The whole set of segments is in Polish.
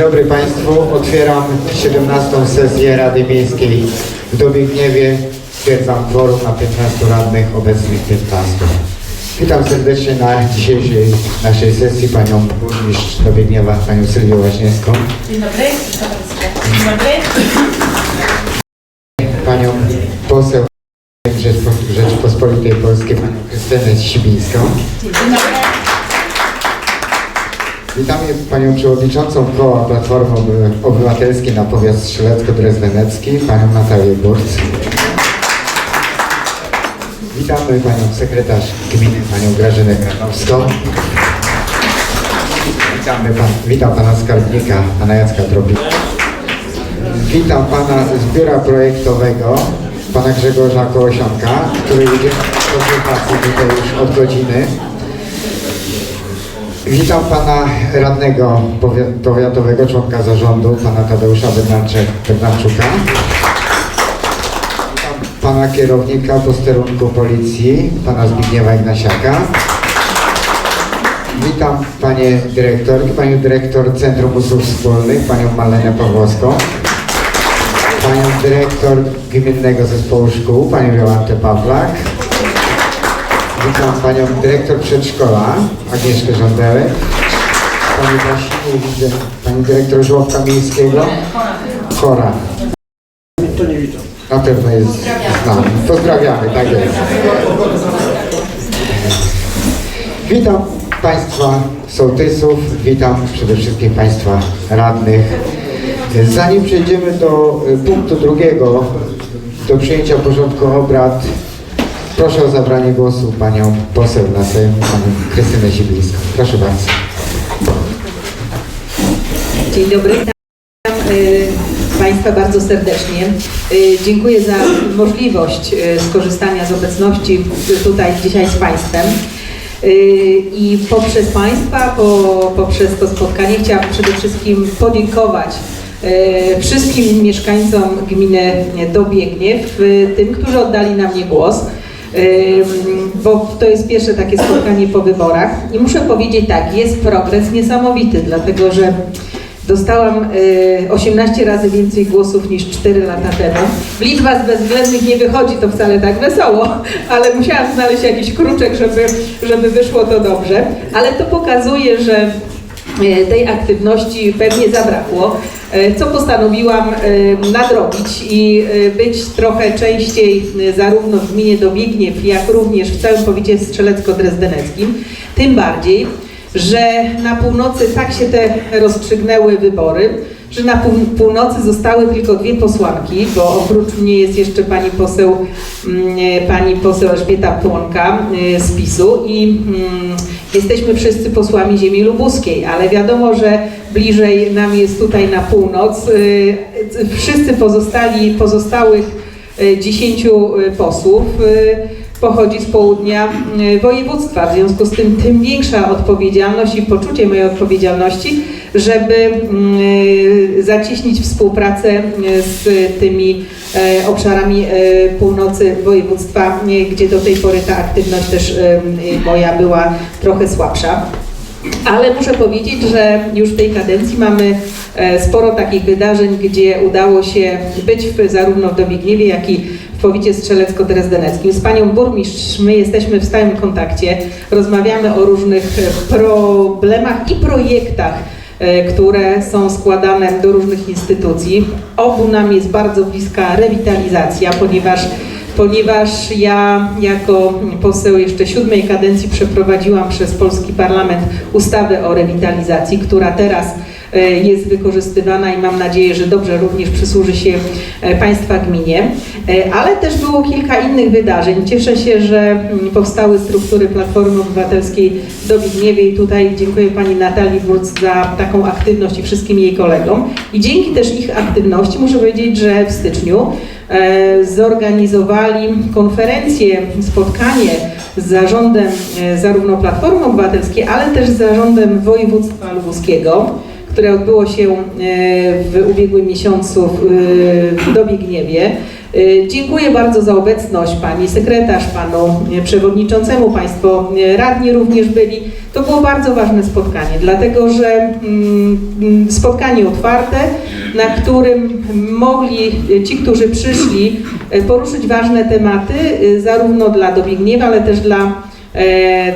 dobry Państwu. Otwieram 17. sesję Rady Miejskiej w Dobiegniewie. Stwierdzam kworum na 15 radnych, obecnych 15. Witam serdecznie na dzisiejszej naszej sesji Panią Burmistrz Dobiegniewa, Panią Sylwię Łaśniewską, Dzień dobry. Dzień dobry. Panią poseł Rzeczpo- Rzeczypospolitej Polskiej, Panią Krystynę Sibińską. Dzień dobry. Witamy Panią Przewodniczącą Koła Platformy Oby- Obywatelskiej na powiat strzelecko-drezdenecki, Panią Natalię Burc. Witamy Panią Sekretarz Gminy, Panią Grażynę Karnowską. Witamy pan, witam Pana Skarbnika, Pana Jacka Drobika. Witam Pana z Biura Projektowego, Pana Grzegorza Kołosionka, który idzie do konsultacji tutaj już od godziny. Witam pana radnego powi- powiatowego, członka zarządu, pana Tadeusza Bednarczuka. Witam pana kierownika posterunku policji, pana Zbigniewa Ignasiaka. Witam panie dyrektorki, panią dyrektor Centrum Usług Wspólnych, panią Malenę Pawłowską. Panią dyrektor Gminnego Zespołu Szkół, panią Jolantę Pawlak. Witam panią dyrektor przedszkola, Agnieszkę Żądełek. Pani właśnie nie widzę, pani dyrektor żłobka miejskiego, Chora. To nie widzę. Na pewno jest z nami. Pozdrawiamy, tak jest. Witam Państwa sołtysów, witam przede wszystkim Państwa radnych. Zanim przejdziemy do y, punktu drugiego, do przyjęcia porządku obrad, proszę o zabranie głosu Panią poseł na Sejm, Panią Krystynę Sibilińską. Proszę bardzo. Dzień dobry, witam y, Państwa bardzo serdecznie. Y, Dziękuję za możliwość y, skorzystania z obecności tutaj dzisiaj z Państwem. I poprzez Państwa, po, poprzez to spotkanie chciałam przede wszystkim podziękować wszystkim mieszkańcom gminy Dobiegniew, tym, którzy oddali na mnie głos. Bo to jest pierwsze takie spotkanie po wyborach. I muszę powiedzieć tak, jest progres niesamowity, dlatego że dostałam y, 18 razy więcej głosów niż 4 lata temu. Liczba z bezwzględnych nie wychodzi to wcale tak wesoło, ale musiałam znaleźć jakiś kruczek, żeby, żeby wyszło to dobrze, ale to pokazuje, że e, tej aktywności pewnie zabrakło, co postanowiłam e, nadrobić i e, być trochę częściej e, zarówno w gminie Dobiegniew, jak również w całym powiecie strzelecko-drezdeneckim. Tym bardziej, że na północy tak się te rozstrzygnęły wybory, że na pół, północy zostały tylko dwie posłanki, bo oprócz mnie jest jeszcze pani poseł, mm, e, pani poseł Elżbieta Płonka e, z PiSu i mm, jesteśmy wszyscy posłami ziemi lubuskiej, ale wiadomo, że bliżej nam jest tutaj na północ. e, Wszyscy pozostali, pozostałych 10 e, posłów pochodzi z południa y, województwa. W związku z tym tym większa odpowiedzialność i poczucie mojej odpowiedzialności, żeby y, zacieśnić współpracę y, z tymi obszarami północy województwa, y, gdzie do tej pory ta aktywność też y, y, moja była trochę słabsza. Ale muszę powiedzieć, że już w tej kadencji mamy e, sporo takich wydarzeń, gdzie udało się być w, zarówno w Dobiegniewie, jak i w powiecie strzelecko-drezdeneckim. Z panią burmistrz my jesteśmy w stałym kontakcie, rozmawiamy o różnych e, problemach i projektach, e, które są składane do różnych instytucji. Obu nam jest bardzo bliska rewitalizacja, ponieważ ponieważ ja jako poseł jeszcze siódmej kadencji przeprowadziłam przez polski parlament ustawę o rewitalizacji, która teraz jest wykorzystywana i mam nadzieję, że dobrze również przysłuży się e, Państwa gminie. E, Ale też było kilka innych wydarzeń. Cieszę się, że mm, powstały struktury Platformy Obywatelskiej w Dobigniewie i tutaj dziękuję Pani Natalii Wurc za taką aktywność i wszystkim jej kolegom. I dzięki też ich aktywności muszę powiedzieć, że w styczniu e, zorganizowali konferencję, spotkanie z zarządem e, zarówno Platformy Obywatelskiej, ale też z zarządem województwa lubuskiego, które odbyło się e, w ubiegłym miesiącu w, e, w Dobigniewie. E, Dziękuję bardzo za obecność Pani sekretarz, Panu Przewodniczącemu, Państwo radni również byli. To było bardzo ważne spotkanie, dlatego że mm, mm, spotkanie otwarte, na którym mogli ci, którzy przyszli, poruszyć ważne tematy, zarówno dla Dobigniewa, ale też dla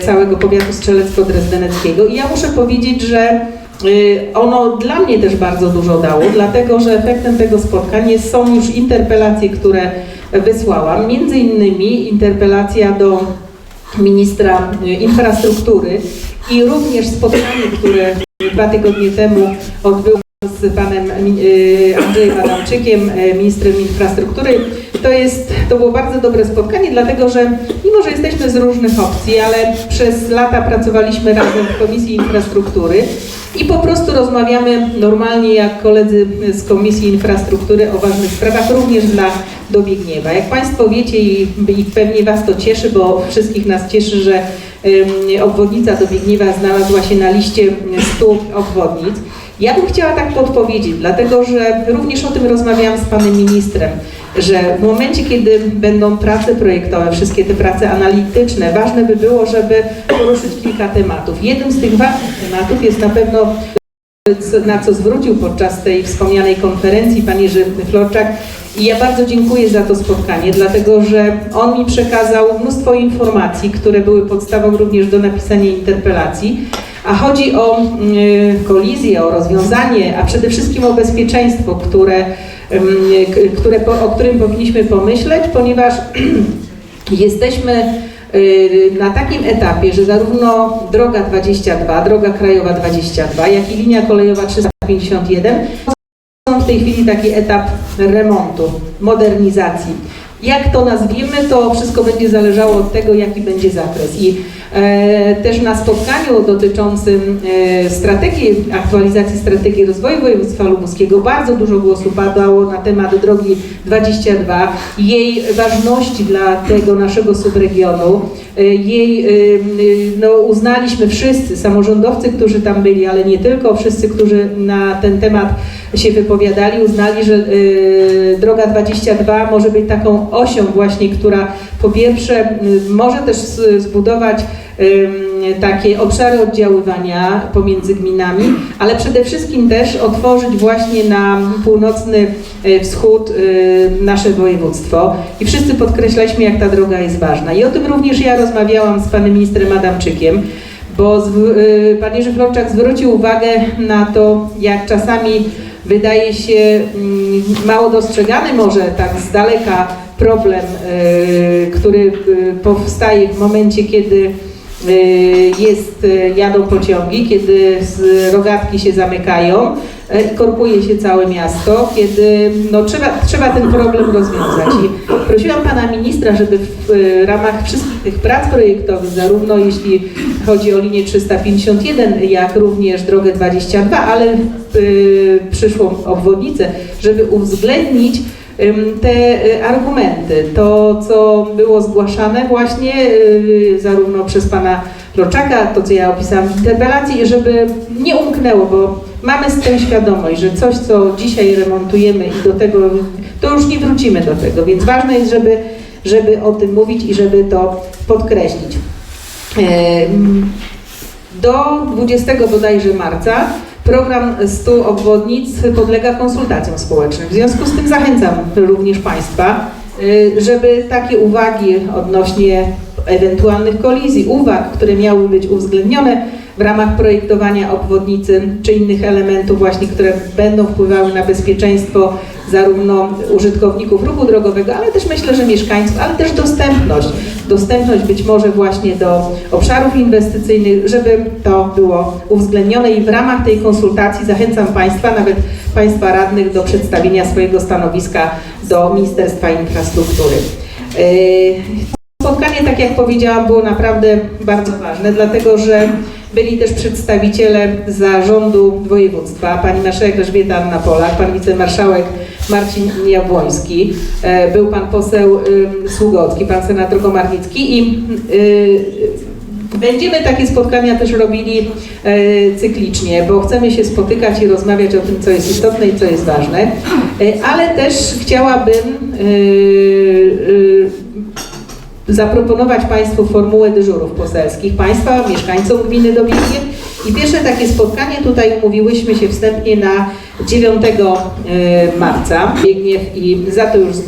całego powiatu strzelecko-drezdeneckiego. I ja muszę powiedzieć, że ono dla mnie też bardzo dużo dało, dlatego że efektem tego spotkania są już interpelacje, które wysłałam. Między innymi interpelacja do ministra y, infrastruktury i również spotkanie, które dwa tygodnie temu odbyło z panem y, Andrzejem Adamczykiem, y, ministrem infrastruktury. To, jest, to było bardzo dobre spotkanie, dlatego że mimo, że jesteśmy z różnych opcji, ale przez lata pracowaliśmy razem w Komisji Infrastruktury i po prostu rozmawiamy normalnie jak koledzy z Komisji Infrastruktury o ważnych sprawach, również dla Dobiegniewa. Jak Państwo wiecie i, i pewnie Was to cieszy, bo wszystkich nas cieszy, że obwodnica Dobiegniewa znalazła się na liście 100 obwodnic. Ja bym chciała tak podpowiedzieć, dlatego że również o tym rozmawiałam z panem ministrem, że w momencie, kiedy będą prace projektowe, wszystkie te prace analityczne, ważne by było, żeby poruszyć kilka tematów. Jednym z tych ważnych tematów jest na pewno na co zwrócił podczas tej wspomnianej konferencji pan Jerzy Florczak. I ja bardzo dziękuję za to spotkanie, dlatego że on mi przekazał mnóstwo informacji, które były podstawą również do napisania interpelacji. A chodzi o y, kolizję, o rozwiązanie, a przede wszystkim o bezpieczeństwo, które, k- które, o którym powinniśmy pomyśleć, ponieważ jesteśmy y, na takim etapie, że zarówno droga 22, droga krajowa 22, jak i linia kolejowa 351 są w tej chwili taki etap remontu, modernizacji. Jak to nazwiemy, to wszystko będzie zależało od tego, jaki będzie zakres. I e, też na spotkaniu dotyczącym e, strategii, aktualizacji strategii rozwoju województwa lubuskiego bardzo dużo głosu padało na temat drogi 22, jej ważności dla tego naszego subregionu. E, Jej e, no, uznaliśmy wszyscy, samorządowcy, którzy tam byli, ale nie tylko, wszyscy, którzy na ten temat się wypowiadali, uznali, że y, droga 22 może być taką osią właśnie, która po pierwsze y, może też zbudować ym, takie obszary oddziaływania pomiędzy gminami, ale przede wszystkim też otworzyć właśnie na północny y, wschód y, nasze województwo. I wszyscy podkreślaliśmy, jak ta droga jest ważna. I o tym również ja rozmawiałam z panem ministrem Adamczykiem bo y, pan Jerzy Florczak zwrócił uwagę na to, jak czasami wydaje się mm, mało dostrzegany może tak z daleka problem, y, który y, powstaje w momencie, kiedy jest, y, jadą pociągi, kiedy rogatki się zamykają y, i korkuje się całe miasto, kiedy no, trzeba, trzeba ten problem rozwiązać. I prosiłam pana ministra, żeby w y, ramach wszystkich tych prac projektowych, zarówno jeśli chodzi o linię 351, jak również drogę 22, ale y, przyszłą obwodnicę, żeby uwzględnić te y, argumenty, to co było zgłaszane właśnie y, zarówno przez pana Roczaka, to co ja opisałam w interpelacji, żeby nie umknęło, bo mamy z tym świadomość, że coś co dzisiaj remontujemy i do tego, to już nie wrócimy do tego, więc ważne jest, żeby, żeby o tym mówić i żeby to podkreślić. Em, Do 20 bodajże marca program 100 obwodnic podlega konsultacjom społecznym. W związku z tym zachęcam również Państwa, y, żeby takie uwagi odnośnie ewentualnych kolizji, uwag, które miały być uwzględnione w ramach projektowania obwodnicy czy innych elementów właśnie, które będą wpływały na bezpieczeństwo zarówno użytkowników ruchu drogowego, ale też myślę, że mieszkańców, ale też dostępność. Dostępność być może właśnie do obszarów inwestycyjnych, żeby to było uwzględnione i w ramach tej konsultacji zachęcam Państwa, nawet Państwa radnych do przedstawienia swojego stanowiska do Ministerstwa Infrastruktury. Spotkanie, tak jak powiedziałam, było naprawdę bardzo ważne, dlatego że byli też przedstawiciele zarządu województwa, pani marszałek Elżbieta Anna Polak, pan wicemarszałek Marcin Jabłoński, e, był pan poseł Sługocki, pan senator Komarnicki i y, Będziemy takie spotkania też robili e, cyklicznie, bo chcemy się spotykać i rozmawiać o tym, co jest istotne i co jest ważne, E, ale też chciałabym zaproponować Państwu formułę dyżurów poselskich, Państwa, mieszkańcom gminy Dobiegnie. I pierwsze takie spotkanie tutaj umówiłyśmy się wstępnie na 9 e, marca. Biegniew i za to już